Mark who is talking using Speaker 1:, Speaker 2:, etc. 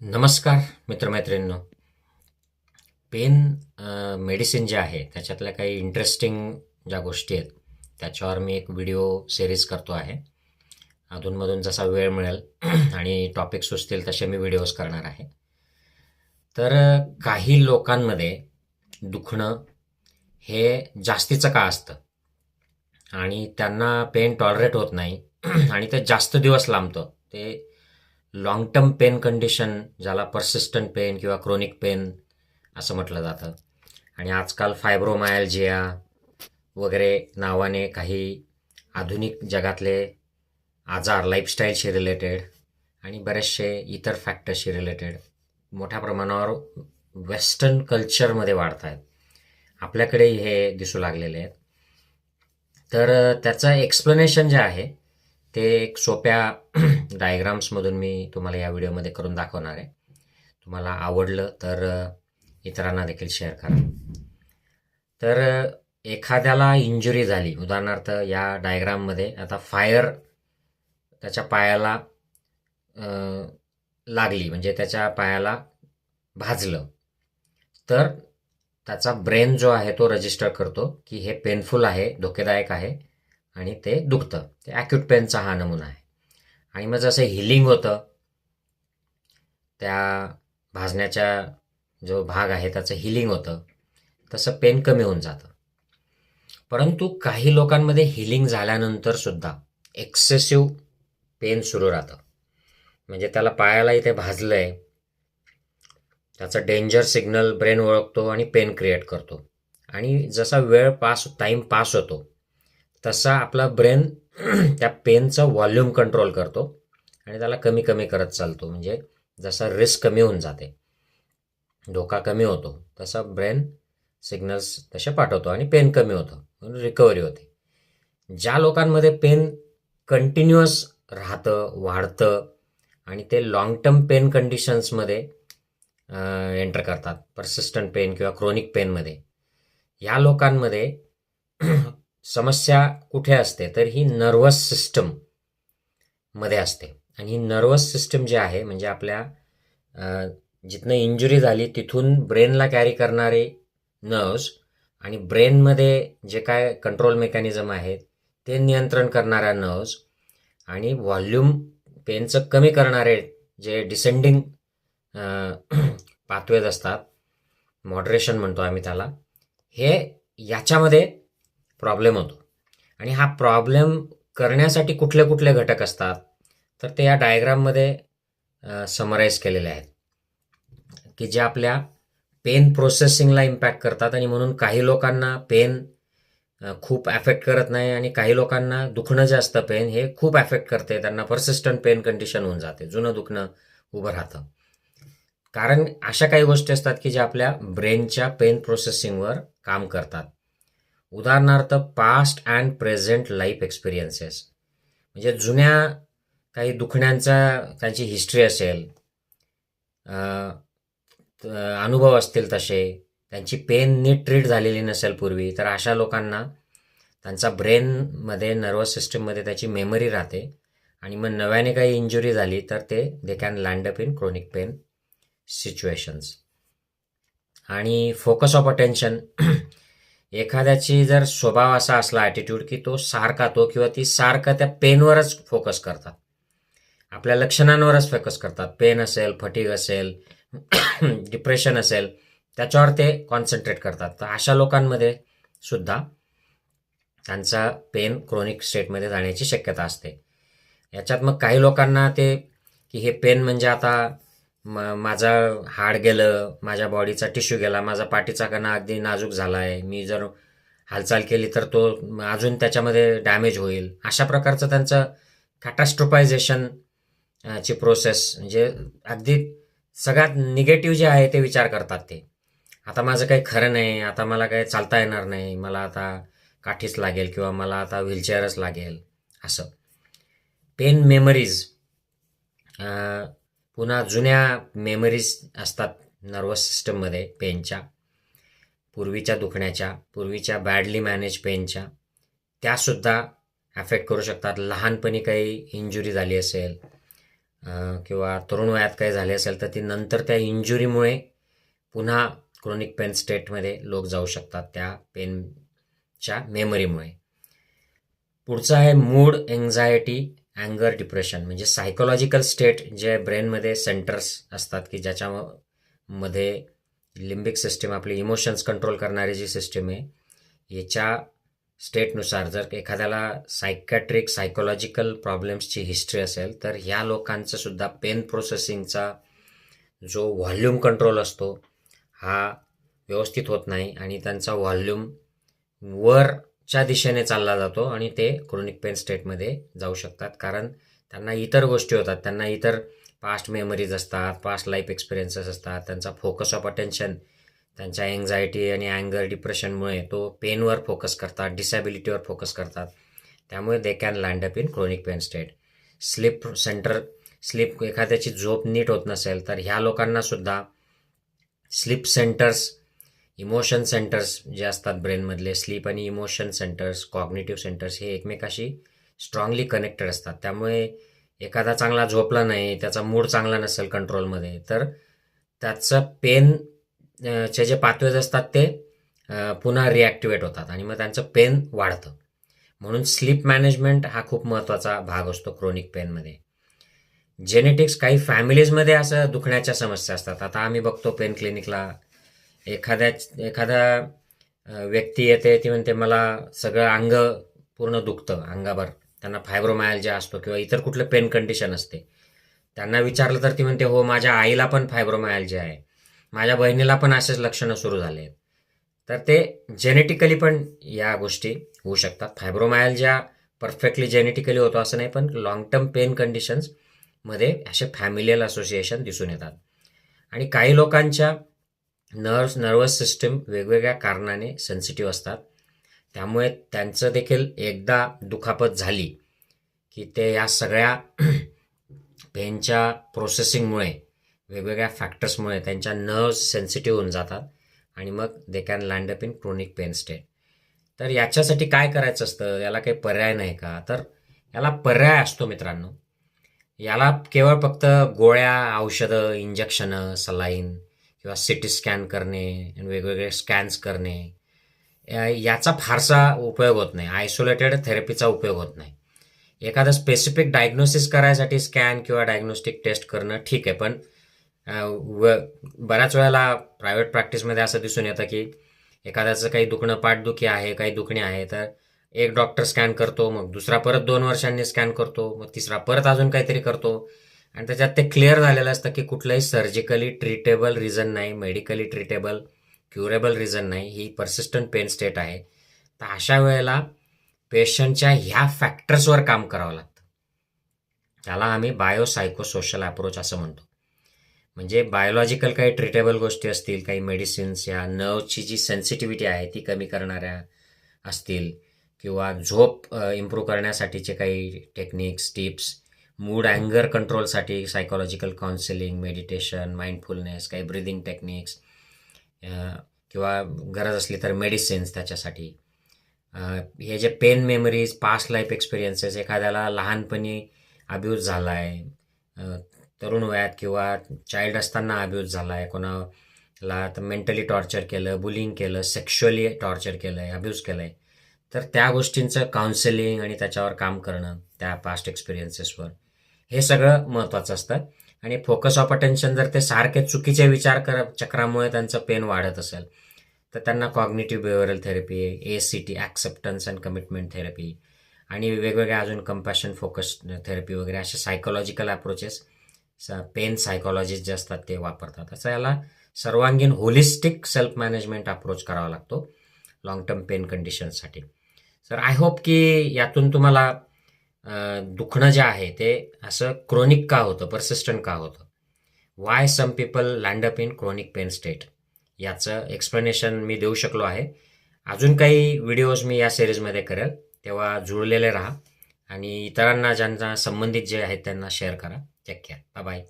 Speaker 1: नमस्कार मित्रमैत्रिणींनो. Pen medicine जे आहे त्याच्यातल्या काही इंटरेस्टिंग ज्या गोष्टी आहेत त्याच्यावर मी एक व्हिडिओ सिरीज करतो आहे. अधूनमधून जसा वेळ मिळेल आणि टॉपिक सुचतील तसे मी व्हिडिओज करणार आहे. तर काही लोकांमध्ये दुखणं हे जास्तीचं का असतं? आणि त्यांना पेन टॉलरेट होत नाही आणि ते जास्त दिवस लांबतं ते लॉंग टर्म पेन कंडिशन ज्याला पर्सिस्टंट पेन किंवा क्रोनिक पेन असं म्हटलं जातं. आणि आजकाल फायब्रोमायल्जिया वगैरे नावाने काही आधुनिक जगातले आजार लाईफस्टाईलशी रिलेटेड आणि बरेचसे इतर फॅक्टर्सशी रिलेटेड मोठ्या प्रमाणावर वेस्टर्न कल्चरमध्ये वाढत आहेत आपल्याकडे हे दिसू लागलेले आहेत. तर त्याचं एक्सप्लेनेशन जे आहे ते एक सोप्या डायग्राम्समधून मी तुम्हाला या व्हिडिओमध्ये करून दाखवणार आहे. तुम्हाला आवडलं तर इतरांना देखील शेअर करा. तर एखाद्याला इंजुरी झाली उदाहरणार्थ या डायग्राममध्ये आता फायर त्याच्या पायाला लागली म्हणजे त्याच्या पायाला भाजलं तर त्याचा ब्रेन जो आहे तो रजिस्टर करतो की हे पेनफुल आहे धोकेदायक आहे. आणि ते दुखतं. ते ॲक्यूट पेनचा हा नमुना आहे. आणि मग जसं हिलिंग होतं त्या भाजण्याच्या जो भाग आहे त्याचं हिलिंग होतं तसं पेन कमी होऊन जातं. परंतु काही लोकांमध्ये हिलिंग झाल्यानंतर सुद्धा एक्सेसिव्ह पेन सुरू राहतं. म्हणजे त्याला पायाला इथे भाजलं आहे त्याचा डेंजर सिग्नल ब्रेन ओळखतो आणि पेन क्रिएट करतो. आणि जसा वेळ पास टाईम पास होतो तसा आपला ब्रेन त्या पेनचं व्हॉल्यूम कंट्रोल करतो आणि त्याला कमी कमी करत चालतो. म्हणजे जसा रिस्क कमी होऊन जाते धोका कमी होतो तसा ब्रेन सिग्नल्स तसे पाठवतो आणि पेन कमी होतं म्हणून रिकव्हरी होते. ज्या लोकांमध्ये पेन कंटिन्युअस राहतं वाढतं आणि ते लॉंग टर्म पेन कंडिशन्समध्ये एंटर करतात परसिस्टंट पेन किंवा क्रोनिक पेनमध्ये या लोकांमध्ये समस्या कुठे असते तर ही नर्वस सिस्टममध्ये असते. आणि ही नर्वस सिस्टम जी आहे म्हणजे आपल्या जिथनं इंजुरी झाली तिथून ब्रेनला कॅरी करणारे नर्व्स आणि ब्रेनमध्ये जे काय कंट्रोल मेकॅनिझम आहेत ते नियंत्रण करणाऱ्या नर्व्स आणि व्हॉल्यूम पेनचं कमी करणारे जे डिसेंडिंग पाथवेज असतात मॉडरेशन म्हणतो आम्ही त्याला हे याच्यामध्ये प्रॉब्लेम होतो. आणि हा प्रॉब्लेम करण्यासाठी कुठले कुठले घटक असतात तर ते या डायग्राममध्ये समराईज केलेले आहेत. की जे आपल्या पेन प्रोसेसिंगला इम्पॅक्ट करतात आणि म्हणून काही लोकांना पेन खूप ॲफेक्ट करत नाही आणि काही लोकांना दुखणं जे असतं पेन हे खूप ॲफेक्ट करते. त्यांना परसिस्टंट पेन कंडिशन होऊन जाते जुनं दुखणं उभं राहतं. कारण अशा काही गोष्टी असतात की ज्या आपल्या ब्रेनच्या पेन प्रोसेसिंगवर काम करतात. उदाहरणार्थ past and present life experiences म्हणजे जुन्या काही दुखण्यांचा त्यांची हिस्ट्री असेल अनुभव असतील तसे त्यांची पेन नीट ट्रीट झालेली नसेल पूर्वी तर अशा लोकांना त्यांचा ब्रेनमध्ये नर्वस सिस्टममध्ये त्याची मेमरी राहते. आणि मग नव्याने काही इंजुरी झाली तर ते they can land up in chronic pain situations आणि फोकस ऑफ अटेन्शन एखाद्याची जर स्वभाव असा असला ॲटिट्यूड की तो सारखा तो किंवा ती सारखा त्या पेनवरच फोकस करतात. आपल्या लक्षणांवरच फोकस करतात. पेन असेल फटीग असेल डिप्रेशन असेल त्याच्यावर ते कॉन्सन्ट्रेट करतात. तर अशा लोकांमध्ये सुद्धा त्यांचा पेन क्रोनिक स्टेटमध्ये जाण्याची शक्यता असते. याच्यात मग काही लोकांना ते की हे पेन म्हणजे आता म माझा हाड गेलं माझ्या बॉडीचा टिश्यू गेला माझा पाठीचा कणा अगदी नाजूक झाला आहे मी जर हालचाल केली तर तो अजून त्याच्यामध्ये डॅमेज होईल. अशा प्रकारचं त्यांचं कॅटास्ट्रोपायझेशन ची प्रोसेस म्हणजे अगदी सगळ्यात निगेटिव्ह जे आहे ते विचार करतात ते. आता माझं काही खरं नाही आता मला काही चालता येणार नाही मला आता काठीच लागेल किंवा मला आता व्हीलचेअरच लागेल असं. पेन मेमरीज पुन्हा जुन्या मेमरीज असतात नर्वस सिस्टममध्ये पेनच्या पूर्वीच्या दुखण्याच्या पूर्वीच्या बॅडली मॅनेज पेनच्या त्यासुद्धा अफेक्ट करू शकतात. लहानपणी काही इंजुरी झाली असेल किंवा तरुण वयात काही झाले असेल तर ती नंतर त्या इंजुरीमुळे पुन्हा क्रोनिक पेन स्टेटमध्ये लोक जाऊ शकतात त्या पेनच्या मेमरीमुळे पुढचं आहे मूड एन्झायटी अँगर डिप्रेशन म्हणजे सायकोलॉजिकल स्टेट जे ब्रेनमध्ये सेंटर्स असतात की ज्याच्यामध्ये लिंबिक सिस्टीम आपली इमोशन्स कंट्रोल करणारी जी सिस्टीम आहे याच्या स्टेटनुसार जर एखाद्याला सायकॅट्रिक सायकोलॉजिकल प्रॉब्लेम्सची हिस्ट्री असेल तर ह्या लोकांचं सुद्धा पेन प्रोसेसिंगचा जो व्हॉल्यूम कंट्रोल असतो हा व्यवस्थित होत नाही आणि त्यांचा व्हॉल्यूम वर च्या दिशेने चालला जातो आणि ते क्रोनिक पेन स्टेटमध्ये जाऊ शकतात. कारण त्यांना इतर गोष्टी होतात. त्यांना इतर पास्ट मेमरीज असतात पास्ट लाईफ एक्सपिरियन्सेस असतात. त्यांचा फोकस ऑफ अटेन्शन त्यांच्या एन्झायटी आणि अँगर डिप्रेशनमुळे तो पेनवर फोकस करतात डिसॅबिलिटीवर फोकस करतात. त्यामुळे they can land up in chronic pain state sleep centre sleep एखाद्याची झोप नीट होत नसेल तर ह्या लोकांनासुद्धा स्लीप सेंटर्स इमोशन सेंटर्स जे असतात ब्रेनमधले स्लीप आणि इमोशन सेंटर्स कॉग्नेटिव्ह सेंटर्स हे एकमेकाशी स्ट्रॉंगली कनेक्टेड असतात. त्यामुळे एखादा चांगला झोपला नाही त्याचा मूड चांगला नसेल कंट्रोलमध्ये तर त्याचं पेन चे जे पाथवेज असतात ते पुन्हा रिॲक्टिवेट होतात आणि मग त्यांचं पेन वाढतं. म्हणून स्लीप मॅनेजमेंट हा खूप महत्त्वाचा भाग असतो क्रोनिक पेनमध्ये जेनेटिक्स काही फॅमिलीजमध्ये असं दुखण्याच्या समस्या असतात. आता आम्ही बघतो पेन क्लिनिकला एखाद्या एखादा व्यक्ती येते ती म्हणते मला सगळं अंग पूर्ण दुखतं अंगाभर. त्यांना फायब्रोमायल्जिया असतो किंवा इतर कुठलं पेन कंडिशन असते. त्यांना विचारलं तर ती म्हणते हो माझ्या आईला पण फायब्रोमायल्जिया आहे. माझ्या बहिणीला पण असेच लक्षणं सुरू झाले आहेत. तर ते जेनेटिकली पण या गोष्टी होऊ शकतात. फायब्रोमायल्जिया परफेक्टली जेनेटिकली होतो असं नाही पण लॉंग टर्म पेन कंडिशन्समध्ये असे फॅमिलियल असोसिएशन दिसून येतात. आणि काही लोकांच्या नर्व्स नर्वस सिस्टीम वेगवेगळ्या कारणाने सेन्सिटिव्ह असतात. त्यामुळे त्यांचं देखील एकदा दुखापत झाली की ते या सगळ्या पेनच्या प्रोसेसिंगमुळे वेगवेगळ्या फॅक्टर्समुळे त्यांच्या नर्व्स सेन्सिटिव्ह होऊन जातात आणि मग they can land up in chronic pain state तर याच्यासाठी काय करायचं असतं? याला काही पर्याय नाही का? तर याला पर्याय असतो मित्रांनो. याला केवळ फक्त गोळ्या औषधं इंजेक्शनं सलाईन किंवा सिटी स्कॅन करणे वेगवेगळे स्कॅन्स करणे याचा फारसा उपयोग होत नाही. आयसोलेटेड थेरपीचा उपयोग होत नाही. एखादं स्पेसिफिक डायग्नोसिस करायसाठी स्कॅन किंवा डायग्नोस्टिक टेस्ट करणं ठीक आहे पण व बऱ्याच वेळेला प्रायव्हेट प्रॅक्टिसमध्ये असं दिसून येतं की एखाद्याचं काही दुखणं पाठदुखी आहे काही दुखणे आहे तर एक डॉक्टर स्कॅन करतो मग दुसरा परत दोन वर्षांनी स्कॅन करतो मग तिसरा परत अजून काहीतरी करतो. आणि त्याच्यात ते क्लिअर झालेलं असतं की कुठलंही सर्जिकली ट्रीटेबल रिझन नाही मेडिकली ट्रीटेबल क्युरेबल रिझन नाही ही परसिस्टंट पेन स्टेट आहे. तर अशा वेळेला पेशंटच्या ह्या फॅक्टर्सवर काम करावं लागतं. त्याला आम्ही बायोसायकोसोशल अप्रोच असं म्हणतो. म्हणजे बायोलॉजिकल काही ट्रीटेबल गोष्टी असतील काही मेडिसिन्स या नर्वची जी सेन्सिटिव्हिटी आहे ती कमी करणाऱ्या असतील किंवा झोप इम्प्रूव्ह करण्यासाठीचे काही टेक्निक्स टिप्स मूड अँगर कंट्रोलसाठी सायकोलॉजिकल काउन्सिलिंग मेडिटेशन माइंडफुलनेस काही ब्रिदिंग टेक्निक्स किंवा गरज असली तर मेडिसिन्स त्याच्यासाठी. हे जे pain memories past life experiences एखाद्याला लहानपणी अब्यूज झाला आहे तरुण वयात किंवा चाइल्ड असताना अब्यूज झाला आहे कोणाला तर मेंटली टॉर्चर केलं बुलिंग केलं सेक्शुअली टॉर्चर केलं आहे अब्यूज केलं आहे तर त्या गोष्टींचं काउन्सिलिंग आणि त्याच्यावर काम करणं त्या पास्ट एक्सपिरियन्सेसवर हे सगळं महत्त्वाचं असतं. आणि फोकस ऑफ अटेन्शन जर ते सारखे चुकीचे विचार कर चक्रामुळे त्यांचं पेन वाढत असेल तर त्यांना cognitive behavioural therapy A C T acceptance and commitment therapy आणि वेगवेगळ्या अजून कंपॅशन फोकस थेरपी वगैरे असे सायकोलॉजिकल अप्रोचेस पेन सायकोलॉजिस्ट जे असतात ते वापरतात. असं याला सर्वांगीण होलिस्टिक सेल्फ मॅनेजमेंट अप्रोच करावा लागतो लॉंग टर्म पेन कंडिशनसाठी सर आय होप की यातून तुम्हाला दुखणं जे आहे ते असं क्रोनिक का होतं परसिस्टंट का होतं? Why some people land up in chronic pain state याचं एक्सप्लेनेशन मी देऊ शकलो आहे. अजून काही व्हिडिओज मी या सिरीजमध्ये करेल. तेव्हा जुळलेले राहा आणि इतरांना ज्यांना संबंधित जे आहेत त्यांना शेअर करा. चेक घ्या बाय